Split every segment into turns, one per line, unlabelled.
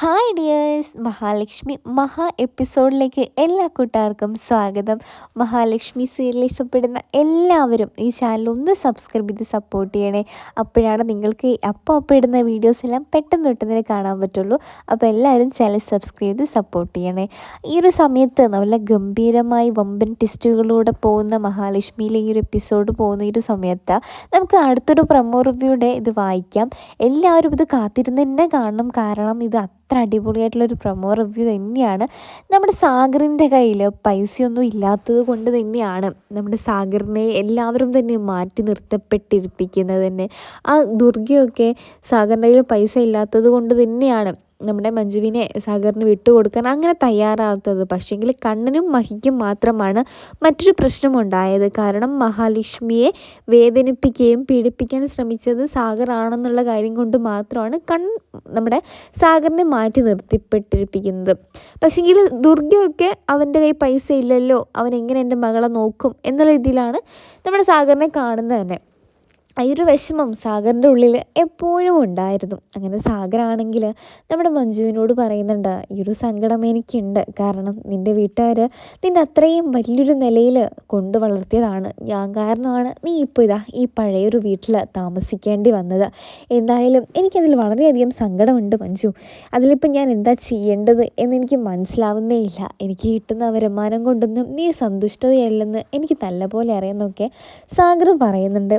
Hi dears Mahalakshmi മഹാ എപ്പിസോഡിലേക്ക് എല്ലാ കൂട്ടുകാർക്കും സ്വാഗതം. മഹാലക്ഷ്മി സീരിയൽ ഇഷ്ടപ്പെടുന്ന എല്ലാവരും ഈ ചാനൽ ഒന്ന് സബ്സ്ക്രൈബ് ചെയ്ത് സപ്പോർട്ട് ചെയ്യണേ. അപ്പോഴാണ് നിങ്ങൾക്ക് അപ്പോൾ അപ്പോൾ ഇടുന്ന വീഡിയോസ് എല്ലാം പെട്ടെന്ന് പെട്ടെന്ന് കാണാൻ പറ്റുള്ളൂ. അപ്പോൾ എല്ലാവരും ചാനൽ സബ്സ്ക്രൈബ് ചെയ്ത് സപ്പോർട്ട് ചെയ്യണേ. ഈ ഒരു സമയത്ത് നല്ല ഗംഭീരമായി വമ്പൻ ടിസ്റ്റുകളിലൂടെ പോകുന്ന മഹാലക്ഷ്മിയിലെ ഈ ഒരു എപ്പിസോഡ് പോകുന്ന ഈ ഒരു സമയത്ത് നമുക്ക് അടുത്തൊരു പ്രമോ റിവ്യൂടെ ഇത് വായിക്കാം. എല്ലാവരും ഇത് കാത്തിരുന്ന് തന്നെ കാണണം. കാരണം ഇത് അത്ര അടിപൊളിയായിട്ടുള്ളൊരു പ്രൊമോ റിവ്യൂ തന്നെയാണ്. നമ്മുടെ സാഗറിന്റെ കയ്യിൽ പൈസയൊന്നും ഇല്ലാത്തത് കൊണ്ട് തന്നെയാണ് നമ്മുടെ സാഗറിനെ എല്ലാവരും തന്നെ മാറ്റി നിർത്തപ്പെട്ടിരിപ്പിക്കുന്നത് തന്നെ. ആ ദുർഗയൊക്കെ സാഗറിന്റെ കയ്യിൽ പൈസ ഇല്ലാത്തത് കൊണ്ട് തന്നെയാണ് നമ്മുടെ മഞ്ജുവിനെ സാഗറിന് വിട്ടുകൊടുക്കാൻ അങ്ങനെ തയ്യാറാകാത്തത്. പക്ഷേങ്കിൽ കണ്ണനും മഹിക്കും മാത്രമാണ് മറ്റൊരു പ്രശ്നമുണ്ടായത്. കാരണം മഹാലക്ഷ്മിയെ വേദനിപ്പിക്കുകയും പീഡിപ്പിക്കാൻ ശ്രമിച്ചത് സാഗർ ആണെന്നുള്ള കാര്യം കൊണ്ട് മാത്രമാണ്. കൺ നമ്മുടെ സാഗറിനെ മാറ്റി നിർത്തിപ്പെട്ടിരിപ്പിക്കുന്നത്. പക്ഷേങ്കിൽ ദുർഗയൊക്കെ അവന്റെ കയ്യിൽ പൈസ ഇല്ലല്ലോ അവൻ എങ്ങനെ എന്റെ മകളെ നോക്കും എന്നുള്ള രീതിയിലാണ് നമ്മുടെ സാഗറിനെ കാണുന്നത് തന്നെ. ഈ ഒരു വിഷമം സാഗറിന്റെ ഉള്ളിൽ എപ്പോഴും ഉണ്ടായിരുന്നു. അങ്ങനെ സാഗറാണെങ്കിൽ നമ്മുടെ മഞ്ജുവിനോട് പറയുന്നുണ്ട് ഈ ഒരു സങ്കടം എനിക്കുണ്ട്. കാരണം നിന്റെ വീട്ടുകാർ നിന്റെ അത്രയും വലിയൊരു നിലയിൽ കൊണ്ടു വളർത്തിയതാണ്. ഞാൻ കാരണമാണ് നീ ഇപ്പോൾ ഇതാ ഈ പഴയൊരു വീട്ടിൽ താമസിക്കേണ്ടി വന്നത്. എന്തായാലും എനിക്കതിൽ വളരെയധികം സങ്കടമുണ്ട് മഞ്ജു. അതിലിപ്പോൾ ഞാൻ എന്താ ചെയ്യേണ്ടത് എന്നെനിക്ക് മനസ്സിലാവുന്നേ ഇല്ല. എനിക്ക് കിട്ടുന്ന വരുമാനം കൊണ്ടൊന്നും നീ സന്തുഷ്ടതയല്ലെന്ന് എനിക്ക് നല്ലപോലെ അറിയുന്നൊക്കെ സാഗർ പറയുന്നുണ്ട്.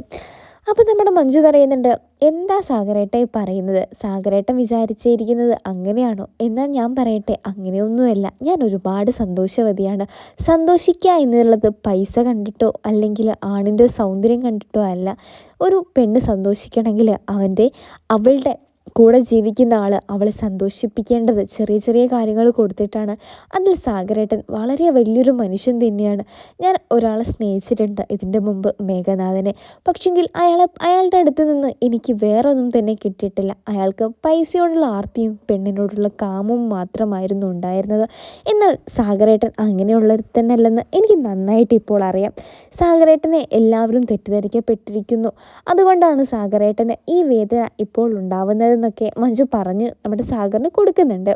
അപ്പോൾ നമ്മുടെ മഞ്ജു പറയുന്നുണ്ട് എന്താ സാഗരേട്ട പറയുന്നത്? സാഗരേട്ടൻ വിചാരിച്ചിരിക്കുന്നത് അങ്ങനെയാണോ? എന്നാൽ ഞാൻ പറയട്ടെ അങ്ങനെയൊന്നുമല്ല. ഞാൻ ഒരുപാട് സന്തോഷവതിയാണ്. സന്തോഷിക്കുക എന്നുള്ളത് പൈസ കണ്ടിട്ടോ അല്ലെങ്കിൽ ആണിന്റെ സൗന്ദര്യം കണ്ടിട്ടോ അല്ല. ഒരു പെണ്ണ് സന്തോഷിക്കണമെങ്കിൽ അവന്റെ അവളുടെ കൂടെ ജീവിക്കുന്ന ആൾ അവളെ സന്തോഷിപ്പിക്കേണ്ടത് ചെറിയ ചെറിയ കാര്യങ്ങൾ കൊടുത്തിട്ടാണ്. അതിൽ സാഗരേട്ടൻ വളരെ വലിയൊരു മനുഷ്യൻ തന്നെയാണ്. ഞാൻ ഒരാളെ സ്നേഹിച്ചിട്ടുണ്ട് ഇതിന്റെ മുമ്പ് മേഘനാഥനെ. പക്ഷെങ്കിൽ അയാളെ അയാളുടെ അടുത്ത് നിന്ന് എനിക്ക് വേറൊന്നും തന്നെ കിട്ടിയിട്ടില്ല. അയാൾക്ക് പൈസയോടുള്ള ആർത്തിയും പെണ്ണിനോടുള്ള കാമവും മാത്രമായിരുന്നു ഉണ്ടായിരുന്നത്. എന്നാൽ സാഗരേട്ടൻ അങ്ങനെയുള്ള തന്നെയല്ലെന്ന് എനിക്ക് നന്നായിട്ട് ഇപ്പോൾ അറിയാം. സാഗരേട്ടനെ എല്ലാവരും തെറ്റിദ്ധരിക്കപ്പെട്ടിരിക്കുന്നു. അതുകൊണ്ടാണ് സാഗരേട്ടന് ഈ വേദന ഇപ്പോൾ ഉണ്ടാവുന്നതെന്നൊക്കെ മഞ്ജു പറഞ്ഞ് നമ്മുടെ സാഗറിന് കൊടുക്കുന്നുണ്ട്.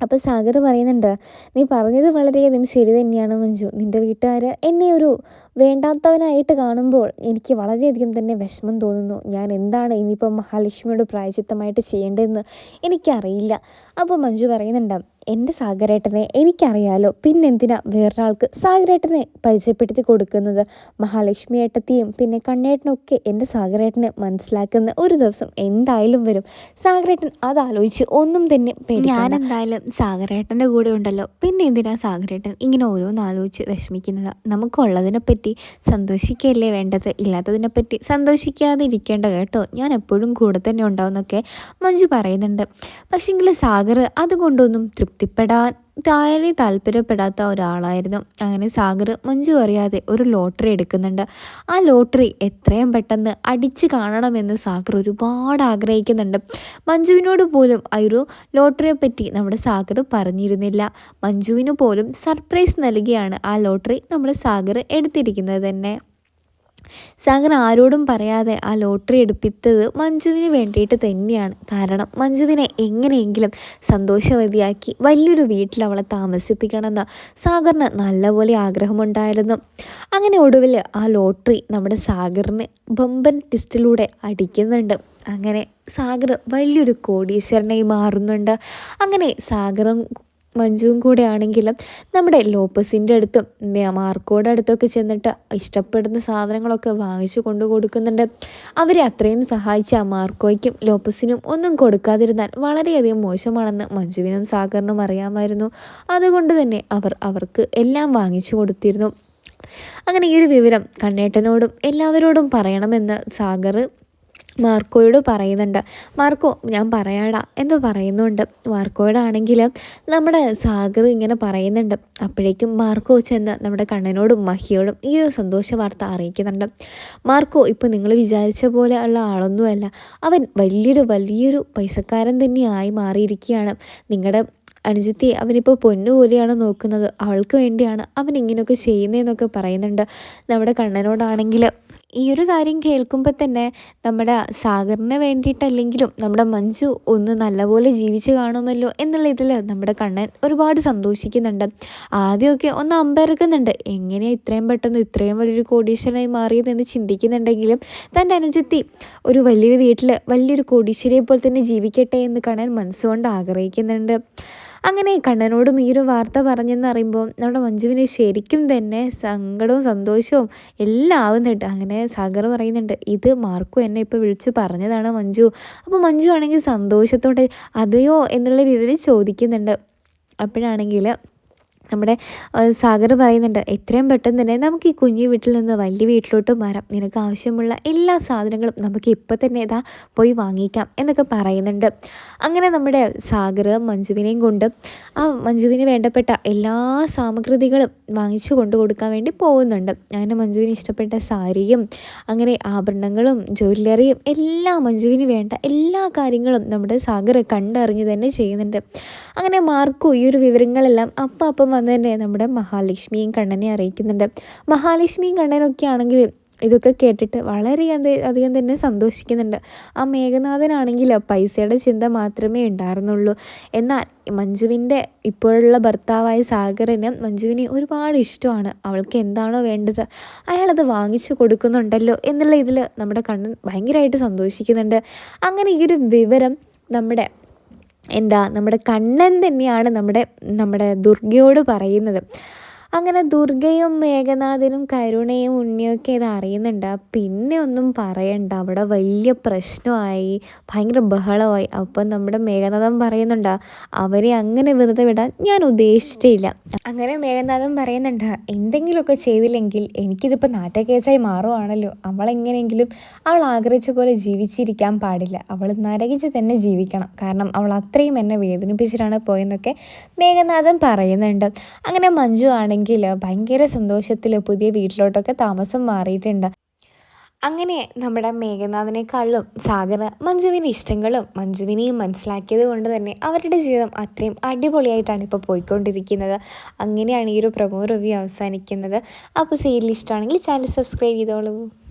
അപ്പോൾ സാഗർ പറയുന്നുണ്ട് നീ പറഞ്ഞത് വളരെയധികം ശരി തന്നെയാണ് മഞ്ജു. നിന്റെ വീട്ടുകാർ എന്നെ ഒരു വേണ്ടാത്തവനായിട്ട് കാണുമ്പോൾ എനിക്ക് വളരെയധികം തന്നെ വിഷമം തോന്നുന്നു. ഞാൻ എന്താണ് ഇനിയിപ്പോൾ മഹാലക്ഷ്മിയോട് പ്രായചിത്തമായിട്ട് ചെയ്യേണ്ടതെന്ന് എനിക്കറിയില്ല. അപ്പോൾ മഞ്ജു പറയുന്നുണ്ട് എന്റെ സാഗരേട്ടനെ എനിക്കറിയാലോ പിന്നെന്തിനാ വേറൊരാൾക്ക് സാഗരേട്ടനെ പരിചയപ്പെടുത്തി കൊടുക്കുന്നത്? മഹാലക്ഷ്മി ഏട്ടത്തിയും പിന്നെ കണ്ണേട്ടനൊക്കെ എന്റെ സാഗരേട്ടനെ മനസ്സിലാക്കുന്ന ഒരു ദിവസം എന്തായാലും വരും. സാഗരേട്ടൻ അതാലോചിച്ച് ഒന്നും തന്നെ ഞാൻ എന്തായാലും സാഗരേട്ടന്റെ കൂടെ ഉണ്ടല്ലോ. പിന്നെ എന്തിനാ സാഗരേട്ടൻ ഇങ്ങനെ ഓരോന്നാലോചിച്ച് വിഷമിക്കുന്നത്? നമുക്കുള്ളതിനെ പറ്റി സന്തോഷിക്കുകയല്ലേ വേണ്ടത്? ഇല്ലാത്തതിനെ പറ്റി സന്തോഷിക്കാതെ ഇരിക്കേണ്ട കേട്ടോ. ഞാൻ എപ്പോഴും കൂടെ തന്നെ ഉണ്ടാവുന്നൊക്കെ മഞ്ജു പറയുന്നുണ്ട്. പക്ഷേങ്കിൽ സാഗർ അതുകൊണ്ടൊന്നും തൃപ്തിപ്പെടാൻ താഴെ താല്പര്യപ്പെടാത്ത ഒരാളായിരുന്നു. അങ്ങനെ സാഗർ മഞ്ജു അറിയാതെ ഒരു ലോട്ടറി എടുക്കുന്നുണ്ട്. ആ ലോട്ടറി എത്രയും പെട്ടെന്ന് അടിച്ച് കാണണമെന്ന് സാഗർ ഒരുപാട് ആഗ്രഹിക്കുന്നുണ്ട്. മഞ്ജുവിനോട് പോലും ആ ഒരു ലോട്ടറിയെ പറ്റി നമ്മുടെ സാഗർ പറഞ്ഞിരുന്നില്ല. മഞ്ജുവിന് പോലും സർപ്രൈസ് നൽകിയാണ് ആ ലോട്ടറി നമ്മുടെ സാഗർ എടുത്തിരിക്കുന്നത് തന്നെ. സാഗർ ആരോടും പറയാതെ ആ ലോട്ടറി എടുപ്പിച്ചത് മഞ്ജുവിന് വേണ്ടിയിട്ട് തന്നെയാണ്. കാരണം മഞ്ജുവിനെ എങ്ങനെയെങ്കിലും സന്തോഷവതിയാക്കി വലിയൊരു വീട്ടിൽ അവളെ താമസിപ്പിക്കണമെന്ന് സാഗറിന് നല്ലപോലെ ആഗ്രഹമുണ്ടായിരുന്നു. അങ്ങനെ ഒടുവിൽ ആ ലോട്ടറി നമ്മുടെ സാഗറിന് ബമ്പൻ ടിസ്റ്റിലൂടെ അടിക്കുന്നുണ്ട്. അങ്ങനെ സാഗർ വലിയൊരു കോടീശ്വരനായി മാറുന്നുണ്ട്. അങ്ങനെ സാഗറും മഞ്ജുവും കൂടെ ആണെങ്കിലും നമ്മുടെ ലോപ്പസിന്റെ അടുത്തും മാർക്കോയുടെ അടുത്തൊക്കെ ചെന്നിട്ട് ഇഷ്ടപ്പെടുന്ന സാധനങ്ങളൊക്കെ വാങ്ങിച്ചു കൊണ്ടു കൊടുക്കുന്നുണ്ട്. അവരെ അത്രയും സഹായിച്ച മാർക്കോയ്ക്കും ലോപ്പസിനും ഒന്നും കൊടുക്കാതിരുന്നാൽ വളരെയധികം മോശമാണെന്ന് മഞ്ജുവിനും സാഗറിനും അറിയാമായിരുന്നു. അതുകൊണ്ട് തന്നെ അവർ അവർക്ക് എല്ലാം വാങ്ങിച്ചു കൊടുത്തിരുന്നു. അങ്ങനെ ഈ ഒരു വിവരം കണ്ണേട്ടനോടും എല്ലാവരോടും പറയണമെന്ന് സാഗർ മാർക്കോയോട് പറയുന്നുണ്ട് മാർക്കോ ഞാൻ പറയാടാ എന്ന് പറയുന്നുണ്ട്. മാർക്കോയുടെ ആണെങ്കിൽ നമ്മുടെ സാഗർ ഇങ്ങനെ പറയുന്നുണ്ട്. അപ്പോഴേക്കും മാർക്കോ ചെന്ന് നമ്മുടെ കണ്ണനോടും മഹിയോടും ഈ ഒരു സന്തോഷ വാർത്ത അറിയിക്കുന്നുണ്ട്. മാർക്കോ ഇപ്പോൾ നിങ്ങൾ വിചാരിച്ച പോലെ ഉള്ള ആളൊന്നുമല്ല. അവൻ വലിയൊരു വലിയൊരു പൈസക്കാരൻ തന്നെയായി മാറിയിരിക്കുകയാണ്. നിങ്ങളുടെ അനുജത്തി അവനിപ്പോൾ പൊന്നു പോലെയാണ് നോക്കുന്നത്. അവൾക്ക് വേണ്ടിയാണ് അവൻ ഇങ്ങനെയൊക്കെ ചെയ്യുന്നതെന്നൊക്കെ പറയുന്നുണ്ട്. നമ്മുടെ കണ്ണനോടാണെങ്കിൽ ഈ ഒരു കാര്യം കേൾക്കുമ്പോൾ തന്നെ നമ്മുടെ സാഗറിന് വേണ്ടിയിട്ടല്ലെങ്കിലും നമ്മുടെ മഞ്ജു ഒന്ന് നല്ലപോലെ ജീവിച്ച് കാണുമല്ലോ എന്നുള്ള ഇതിൽ നമ്മുടെ കണ്ണൻ ഒരുപാട് സന്തോഷിക്കുന്നുണ്ട്. ആദ്യമൊക്കെ ഒന്ന് അമ്പരക്കുന്നുണ്ട്. എങ്ങനെയാണ് ഇത്രയും പെട്ടെന്ന് ഇത്രയും വലിയൊരു കോടീശ്വരനായി മാറിയതെന്ന് ചിന്തിക്കുന്നുണ്ടെങ്കിലും തന്റെ അനുജത്തി ഒരു വലിയൊരു വീട്ടിൽ വലിയൊരു കോടീശ്വരിയെ പോലെ തന്നെ ജീവിക്കട്ടെ എന്ന് കണ്ണൻ മനസ്സുകൊണ്ട് ആഗ്രഹിക്കുന്നുണ്ട്. അങ്ങനെ കണ്ണനോടും ഒരു വാർത്ത പറഞ്ഞെന്ന് അറിയുമ്പോൾ നമ്മുടെ മഞ്ജുവിന് ശരിക്കും തന്നെ സങ്കടവും സന്തോഷവും എല്ലാം ആവുന്നുണ്ട്. അങ്ങനെ സാഗർ പറയുന്നുണ്ട് ഇത് മാർക്കു എന്നെ ഇപ്പോൾ വിളിച്ചു പറഞ്ഞതാണ് മഞ്ജു. അപ്പോൾ മഞ്ജു ആണെങ്കിൽ സന്തോഷത്തോടെ അതെയോ എന്നുള്ള രീതിയിൽ ചോദിക്കുന്നുണ്ട്. അപ്പോഴാണെങ്കിൽ നമ്മുടെ സാഗർ പറയുന്നുണ്ട് എത്രയും പെട്ടെന്ന് തന്നെ നമുക്ക് ഈ കുഞ്ഞു വീട്ടിൽ നിന്ന് വലിയ വീട്ടിലോട്ട് മാറാം. നിനക്ക് ആവശ്യമുള്ള എല്ലാ സാധനങ്ങളും നമുക്ക് ഇപ്പം തന്നെ ഇതാ പോയി വാങ്ങിക്കാം എന്നൊക്കെ പറയുന്നുണ്ട്. അങ്ങനെ നമ്മുടെ സാഗർ മഞ്ജുവിനെയും കൊണ്ട് ആ മഞ്ജുവിന് വേണ്ടപ്പെട്ട എല്ലാ സാമഗ്രികളും വാങ്ങിച്ചു കൊണ്ടു കൊടുക്കാൻ വേണ്ടി പോകുന്നുണ്ട്. അങ്ങനെ മഞ്ജുവിന് ഇഷ്ടപ്പെട്ട സാരിയും അങ്ങനെ ആഭരണങ്ങളും ജ്വല്ലറിയും എല്ലാം മഞ്ജുവിന് വേണ്ട എല്ലാ കാര്യങ്ങളും നമ്മുടെ സാഗർ കണ്ടറിഞ്ഞ് തന്നെ ചെയ്യുന്നുണ്ട്. അങ്ങനെ മാർക്കു ഈ ഒരു വിവരങ്ങളെല്ലാം അപ്പം അപ്പം വന്ന് തന്നെ നമ്മുടെ മഹാലക്ഷ്മിയും കണ്ണനെ അറിയിക്കുന്നുണ്ട്. മഹാലക്ഷ്മിയും കണ്ണനൊക്കെ ആണെങ്കിൽ ഇതൊക്കെ കേട്ടിട്ട് വളരെ അധികം തന്നെ സന്തോഷിക്കുന്നുണ്ട്. ആ മേഘനാഥനാണെങ്കിൽ പൈസയുടെ ചിന്ത മാത്രമേ ഉണ്ടായിരുന്നുള്ളൂ. എന്നാൽ മഞ്ജുവിന്റെ ഇപ്പോഴുള്ള ഭർത്താവായ സാഗറിന് മഞ്ജുവിനെ ഒരുപാട് ഇഷ്ടമാണ്. അവൾക്ക് എന്താണോ വേണ്ടത് അയാളത് വാങ്ങിച്ചു കൊടുക്കുന്നുണ്ടല്ലോ എന്നുള്ള ഇതിൽ നമ്മുടെ കണ്ണൻ ഭയങ്കരമായിട്ട് സന്തോഷിക്കുന്നുണ്ട്. അങ്ങനെ ഈ ഒരു വിവരം നമ്മുടെ എന്താ നമ്മുടെ കണ്ണൻ തന്നെയാണ് നമ്മുടെ നമ്മുടെ ദുർഗയോട് പറയുന്നത്. അങ്ങനെ ദുർഗയും മേഘനാഥനും കരുണയും ഉണ്ണിയൊക്കെ ഇത് അറിയുന്നുണ്ട്. പിന്നെ ഒന്നും പറയണ്ട. അവിടെ വലിയ പ്രശ്നമായി. ഭയങ്കര ബഹളമായി. അപ്പം നമ്മുടെ മേഘനാഥൻ പറയുന്നുണ്ട് അവരെ അങ്ങനെ വെറുതെ വിടാൻ ഞാൻ ഉദ്ദേശിച്ചിട്ടില്ല. അങ്ങനെ മേഘനാഥൻ പറയുന്നുണ്ട് എന്തെങ്കിലുമൊക്കെ ചെയ്തില്ലെങ്കിൽ എനിക്കിതിപ്പോൾ നാട്ടക്കേസായി മാറുവാണല്ലോ. അവളെങ്ങനെയെങ്കിലും അവൾ ആഗ്രഹിച്ച പോലെ ജീവിച്ചിരിക്കാൻ പാടില്ല. അവൾ നരകിച്ച് തന്നെ ജീവിക്കണം. കാരണം അവൾ അത്രയും എന്നെ വേദനിപ്പിച്ചിട്ടാണ് പോയെന്നൊക്കെ മേഘനാഥൻ പറയുന്നുണ്ട്. അങ്ങനെ മഞ്ജു ആണെങ്കിൽ ഭയങ്കര സന്തോഷത്തിൽ പുതിയ വീട്ടിലോട്ടൊക്കെ താമസം മാറിയിട്ടുണ്ട്. അങ്ങനെ നമ്മുടെ മേഘനാഥിനേക്കാളും സാഗർ മഞ്ജുവിന്റെ ഇഷ്ടങ്ങളും മഞ്ജുവിനെയും മനസ്സിലാക്കിയത് കൊണ്ട് തന്നെ അവരുടെ ജീവിതം അത്രയും അടിപൊളിയായിട്ടാണ് ഇപ്പോൾ പോയിക്കൊണ്ടിരിക്കുന്നത്. അങ്ങനെയാണ് ഈ ഒരു പ്രമോ റിവ്യൂ അവസാനിക്കുന്നത്. അപ്പോൾ സീരിയൽ ഇഷ്ടമാണെങ്കിൽ ചാനൽ സബ്സ്ക്രൈബ് ചെയ്തോളൂ.